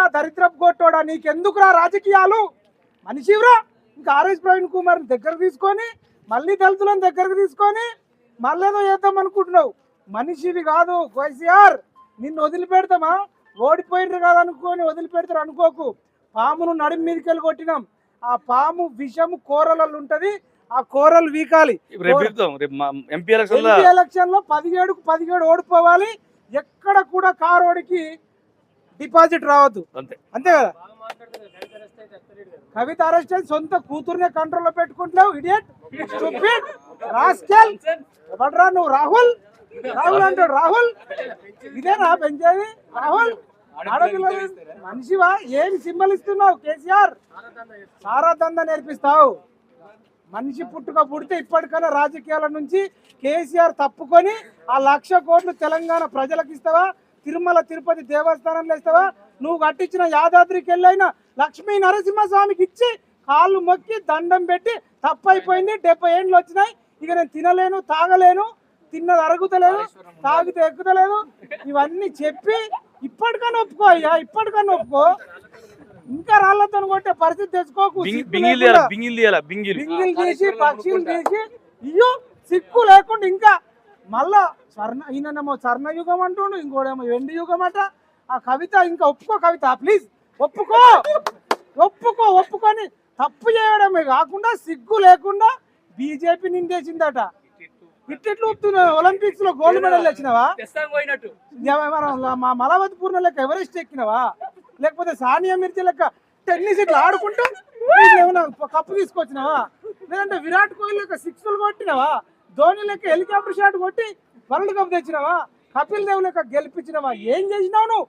ఇంకా దరిద్రపు కొట్టోడా? నీకెందుకురా రాజకీయాలు? మనిషివరా ఇంకా ఆర్ఎస్ ప్రవీణ్ కుమార్ దగ్గర తీసుకొని మళ్ళీ దళితులను దగ్గరకు తీసుకొని మళ్ళీ ఏదో చేద్దాం అనుకుంటున్నావు. మనిషివి కాదు కేసీఆర్. నిన్ను వదిలిపెడతామా? ఓడిపోయినరు కాదు అనుకొని వదిలిపెడతారు అనుకోకు. పామును నడిమి మీదకి వెళ్ళి కొట్టినాం. ఆ పాము విషము కూరలలో ఉంటది ఆ కూరలు వీకాలి. ఎంపీ ఎలక్షన్లో పదిహేడుకు పదిహేడు ఓడిపోవాలి. ఎక్కడ కూడా కారోడికి డిపాజిట్ రావద్దు. అంతే. అంతే కదా? కవిత అరెస్ట్ అయితే సొంత కూతుర్నే కంట్రోల్లో పెట్టుకుంటున్నావు ఇడియట్ స్టూపిడ్ రాస్కెల్ ఎవడ్రా నువ్వు? రాహుల్? రాహుల్ అంటాడు. రాహుల్? ఇదేనా పెంచేది? రాహుల్? మనిషివా? ఏం సింబల్ ఇస్తున్నావు కేసీఆర్? సారా దంద నేర్పిస్తావు. మనిషి పుట్టుక పుడితే ఇప్పటికైనా రాజకీయాల నుంచి కేసీఆర్ తప్పుకొని ఆ లక్ష కోట్లు తెలంగాణ ప్రజలకు ఇస్తావా? తిరుమల తిరుపతి దేవస్థానంలో ఇస్తావా నువ్వు కట్టించిన యాదాద్రికి వెళ్ళైన లక్ష్మీ నరసింహస్వామికి ఇచ్చి కాళ్ళు మొక్కి దండం పెట్టి తప్పైపోయింది. డెబ్బై ఏండ్లు వచ్చినాయి. ఇక నేను తినలేను తాగలేను తిన్నది అరుగుతలేదు తాగితే ఎక్కుతలేదు. ఇవన్నీ చెప్పి ఇప్పటికైనా ఒప్పుకో అయ్యా ఇప్పటికైనా ఒప్పుకో. ఇంకా రాళ్ళతో కొట్టే పరిస్థితి తెచ్చుకోకు బింగిల్ తీసి పక్షులు తీసి ఇయ్యో సిక్కు లేకుండా ఇంకా మళ్ళా స్వర్ణ ఈయనేమో స్వర్ణ యుగం అంటుండు ఇంకోడేమో వెండి యుగం అట. ఆ కవిత ఇంకా ఒప్పుకో కవిత ప్లీజ్. ఒప్పుకో. ఒప్పుకో ఒప్పుకొని తప్పు చేయడమే కాకుండా సిగ్గు లేకుండా బీజేపీ నిందేసిందట. ఇట్టిట్లు ఒప్పుతున్నావు ఒలింపిక్స్లో గోల్డ్ మెడల్ వచ్చినావా ఏమైనా మా మలవతి పూర్ణ లెక్క ఎవరెస్ట్ ఎక్కినవా? లేకపోతే సానియా మిర్చి లెక్క టెన్నిస్ ఇట్లా ఆడుకుంటూ ఏమైనా కప్పు తీసుకొచ్చినావా? లేదంటే విరాట్ కోహ్లీ లెక్క సిక్స్లు కొట్టినావా? ధోని లెక్క హెలికాప్టర్ షాట్ కొట్టి వరల్డ్ కప్ తెచ్చినావా కపిల్ దేవ్ లెక్క గెలిపించినావా ఏం చేసినావు నువ్వు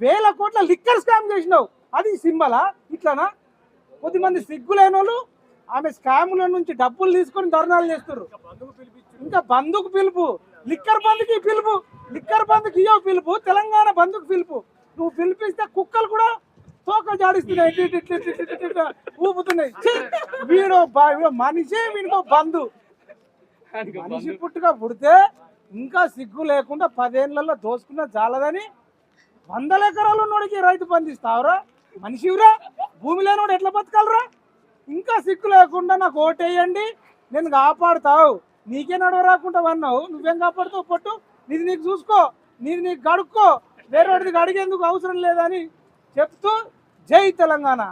వేల కోట్ల లిక్కర్ స్కామ్ చేసినావు అది సింబలా ఇట్లానా కొద్దిమంది సిగ్గులైన వాళ్ళు ఆమె స్కాముల నుంచి డబ్బులు తీసుకొని ధర్నాలు చేస్తారు ఇంకా బంధుకు పిలుపు లిక్కర్ బంధుకి పిలుపు లిక్కర్ బంధుకి ఇయ్యో పిలుపు తెలంగాణ బంధుకు పిలుపు నువ్వు పిలిపిస్తే కుక్కలు కూడా తోక జాడిస్తున్నాయి ఇటు ఊపుతున్నాయి వీడో వీడో మనిషే వీడికో బంధు మనిషి పుట్టుక పుడితే ఇంకా సిగ్గు లేకుండా పదేళ్ళలో దోసుకున్న చాలదని వందల ఎకరాలు ఉన్నోడికి రైతు బంధిస్తావురా మనిషివురా? భూమి లేనోడు ఎట్లా బతకాలరా? ఇంకా సిగ్గు లేకుండా నాకు ఓటేయండి నేను కాపాడుతావు. నీకే నడవ రాకుండా అన్నావు నువ్వేం కాపాడుతావు పొట్టు? నీది నీకు చూసుకో నీది నీకు గడుక్కో. వేరే వాడిది అడిగేందుకు అవసరం లేదని చెప్తూ జై తెలంగాణ.